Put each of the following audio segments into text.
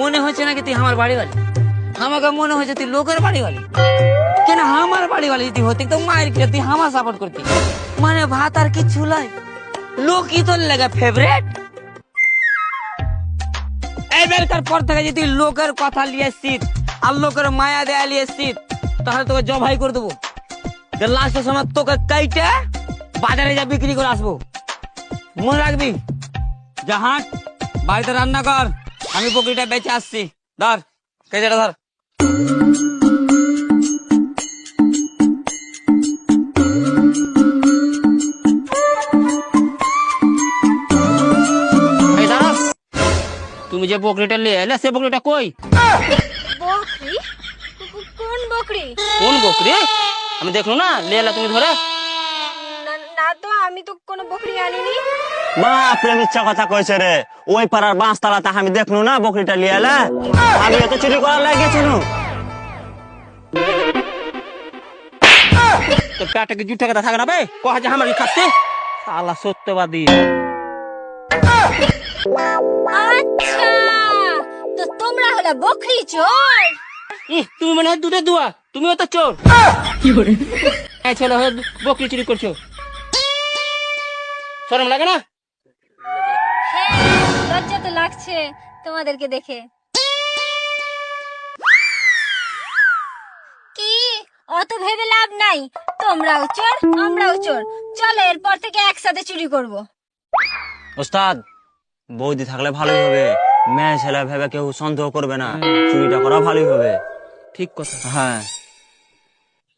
মনে হচ্ছে নাকি তুই আমার বাড়ি বাড়ি আমাকে মনে হচ্ছে তুই লোকের বাড়ি বাড়ি কেন আমার বাড়ি যদি হতি, তো মায়ের কি তুই আমার সাপোর্ট করতি? মানে ভাত আর কিছু লাই লোকই তোর লাগে ফেভারেট এবারকার পর থেকে যদি লোকের কথা নিয়ে শীত আর লোকের মায়া দেয়া নিয়ে শীত তাহলে তোকে জবাই করে দেবো। লাস্টের সময় তোকে কাইটে বাজারে যা বিক্রি করে আসব। মনে রাখবি? জাহান বাড়িতে রান্না কর। আমি বকরিটা বেঁচে আসছি। ধর কেজিটা ধর। তুমি যে বকরিটা নিয়ে এলে সে বকরিটা কই? কোন বকরি? কোন বকরি? আমি দেখল না নিয়ে এলে তুমি ধরে। আমি তো কোনো বকরি আনিনি। মিথ্যা কথা কইছে রে। ওই পাড়ার বাঁশ তালাতে আমি দেখনু না বকরিটা লিয়ে আমি তো চুরি করার লাগিয়েছিল তো পেটে জুটে কথা থাকে না বে? কহা যে আমার খাচ্ছে? সালা সত্যবাদী। আচ্ছা তো তোমরা হলে বকরি চোর। তুমি মনে হয় দুধের দুয়া তুমিও তো চোর। এই ছেলে হয়ে বকরি চুরি করছ। শরম লাগে না? হ্যাঁ লজ্জা তো লাগছে তোমাদেরকে দেখে। কি? অত ভেবে লাভ নাই। তোমরাও চোর আমরাও চোর চলো এরপর থেকে একসাথে চুরি করব। ওস্তাদ বৌদি থাকলে ভালোই হবে। মেয়ে ছেলে ভেবে কেউ সন্দেহ করবে না। চুরিটা করা ভালোই হবে। ঠিক কথা। হ্যাঁ।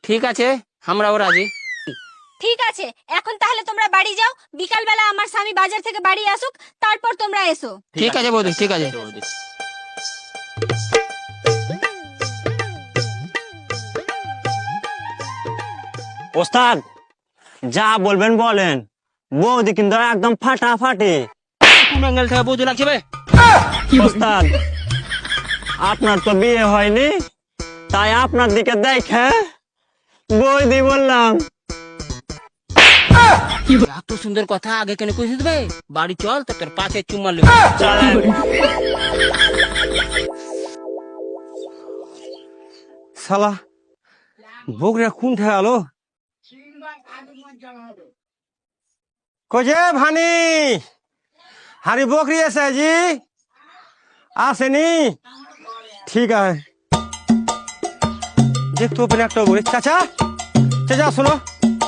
ঠিক আছে আমরাও রাজি। ঠিক আছে এখন তাহলে তোমরা বাড়ি যাও বিকালবেলা আমার স্বামী বাজার থেকে বাড়ি আসুক তারপর তোমরা এসো। ঠিক আছে বৌদি ঠিক আছে। ওস্তাদ যা বলবেন বলেন। বৌদি কিন্তু একদম ফাটাফাটি। কোন অ্যাঙ্গেল থেকে বৌদি লাগছে বে? ওস্তাদ আপনার তো বিয়ে হয়নি তাই আপনার দিকে দেখে বৌদি বললাম এত সুন্দর কথা আগে কেন কইছিস দেবে বাড়ি চল, তো তোর পাশে চুম্মা লো চলেন শালা বকরিটা কোন থেকে আলো? কজে ভানি? হারি বকরি আছে জি আসেনি ঠিক আছে। দেখতো একটা বকরি চাচা চাচা, শোনো।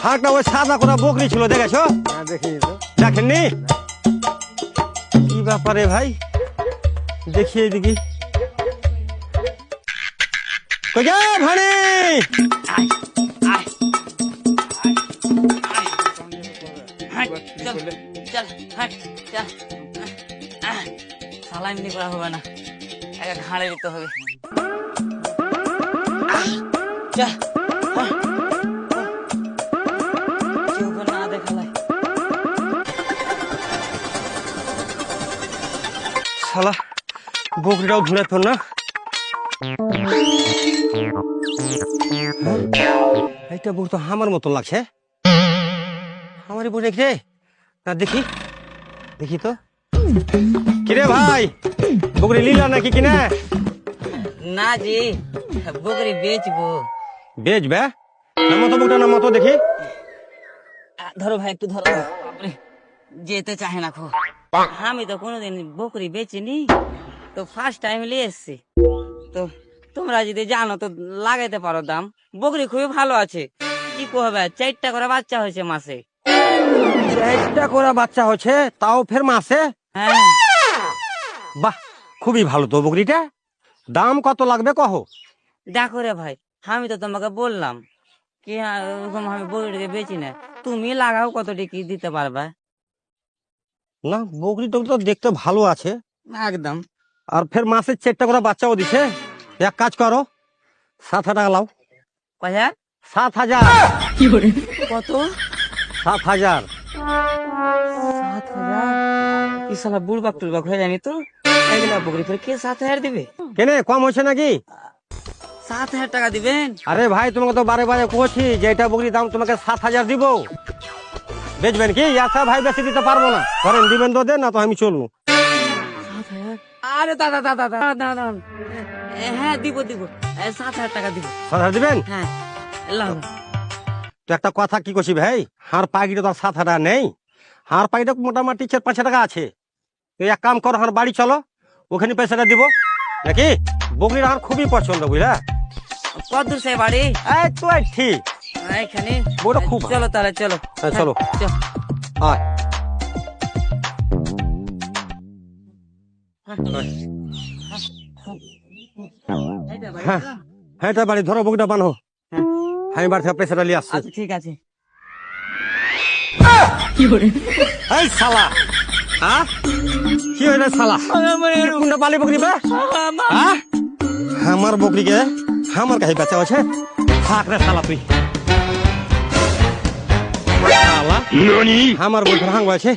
হাঁকটা ওই সাদা কোথা বকরি ছিল দেখেছ? দেখেননি? কি ব্যাপারে ভাই? দেখিয়ে দিকি কজে ভানি আয় আয় হাট চল চল হাট চল আহ, শালা এমনি করা হবে না। একা ঘাড়ে দিতে হবে। চল শালা বকরিটাও ধরে তোর না? এইটা বউ তো আমার মতো লাগছে। আমারই বউ রে? না দেখি। দেখি তো। কিরে ভাই বকরি লিলা নাকি কিনে? না জি বকরি বেচবো। বেচবে? নামো তো বকটা নামো তো দেখি। ধরো ভাই একটু ধরো। যেতে চাহে না খো আমি তো কোনোদিন বকরি বেচিনি। তো ফার্স্ট টাইম নিয়ে এসছি। তো তোমরা যদি জানো তো লাগাইতে পারো দাম। বকরি খুবই ভালো আছে। কি করবে? চারটা করে বাচ্চা হয়েছে মাসে। একটা করা বাচ্চা হচ্ছে তাও ফের মাসে? হ্যাঁ। বাহ খুবই ভালো তো বকরিটা। দাম কত লাগবে কহ? দেখো রে ভাই আমি তো তোমাকে বললাম। কি আমি বকরিকে বেচি না। তুমি লাগাও কতটি কি দিতে পারবে? না বকরিটা তো দেখতে ভালো আছে। একদম। আর ফের মাসের চারটা করে বাচ্চাও দিছে। এক কাজ করো সাত হাজার টাকা লাও। কয়ার সাত হাজার। কত? সাত হাজার। সাত হাজার? কি সালা বুড়বাক টুড়বাক হয়ে জানি তো? এগুলা বকরি করে কে সাত হাজার দিবে? কেনে কম হয়েছে নাকি? সাত হাজার টাকা দিবেন? আরে ভাই তোমাকে তো বারে বারে কছি যে এটা বকরি দাম তোমাকে সাত হাজার দিব। বেচবেন কি? আচ্ছা ভাই বেশি দিতে পারব না। করেন দিবেন তো দেন না তো আমি চলবো। আরে দাদা দাদা দাদা হ্যাঁ দিব দিব। সাত হাজার টাকা দিব। সাত হাজার দিবেন? হ্যাঁ। তো একটা কথা কি করছি ভাই? হাড় পাখিটা তো আর সাত হাজার নেই। হাড় পাখিটা মোটামুটি চার পাঁচ টাকা আছে। তো এক কাম করো হাড় বাড়ি চলো। ওখানে পয়সাটা দিব। নাকি? বকরির হাড় খুবই পছন্দ বুঝলা? কত দূর সে বাড়ি? এই তো ঠিক। এখানে। বউটা খুব ভালো। চলো তাহলে চলো। হ্যাঁ, চলো। চল। আয়। হ্যাঁ হ্যাঁ এটা বাড়ি ধরো বকরিটা বানো হ্যাঁ। আমি বাড়ি থেকে পয়সাটা নিয়ে আসছি। আচ্ছা ঠিক আছে। এই শালা। হ্যাঁ কি হইলে শালা? কোনটা পালি বকরি বে? হ্যাঁ আমার বকরিকে আমার কাছে বেচা আছে থাক রে শালা তুই। শালা। আমার বই হাং আছে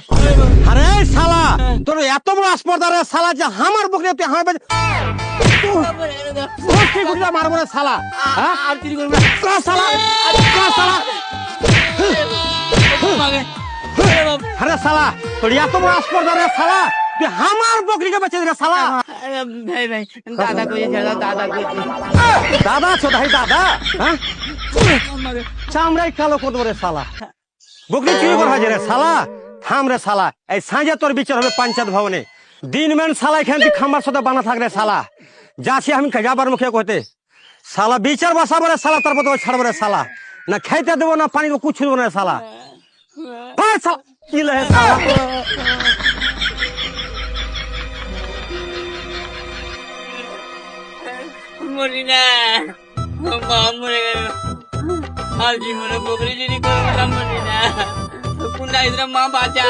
আরে শালা তোর এত বড় আসপর্দা রে শালা যে আমার বকরি তুই হাঁ বেচ তোর কি গুলা মারবো রে শালা হ্যাঁ? আর চুরি করবে কা শালা শালা? আরে শালা তোর এত বড় আসপর্দা রে শালা তুই আমার বকরিকে বেচে রে শালা। ভাই ভাই দাদা কইছে দাদা দাদা কইছে। দাদা আছো ভাই দাদা হ্যাঁ? চামড়াই কালো করব রে শালা। বকরি চুরি করা হয়েছে রে শালা থাম রে শালা এই সাঁজে তোর বিচার হবে পঞ্চায়েত ভবনে দিন মেন শালা এখান থেকে খাম্বার সাথে বানা থাক রে শালা যাচ্ছি আমি যাবার মুখে কইতে শালা বিচার বসাবো রে শালা তারপর তোকে ছাড়বো রে শালা না খাইতে দেবো না পানি কুछ দেবো না শালা মরি না মা মরে গেল আর জীবনে বকরি চুরি করব না মরি না কোনটা ইদরা মা বাঁচা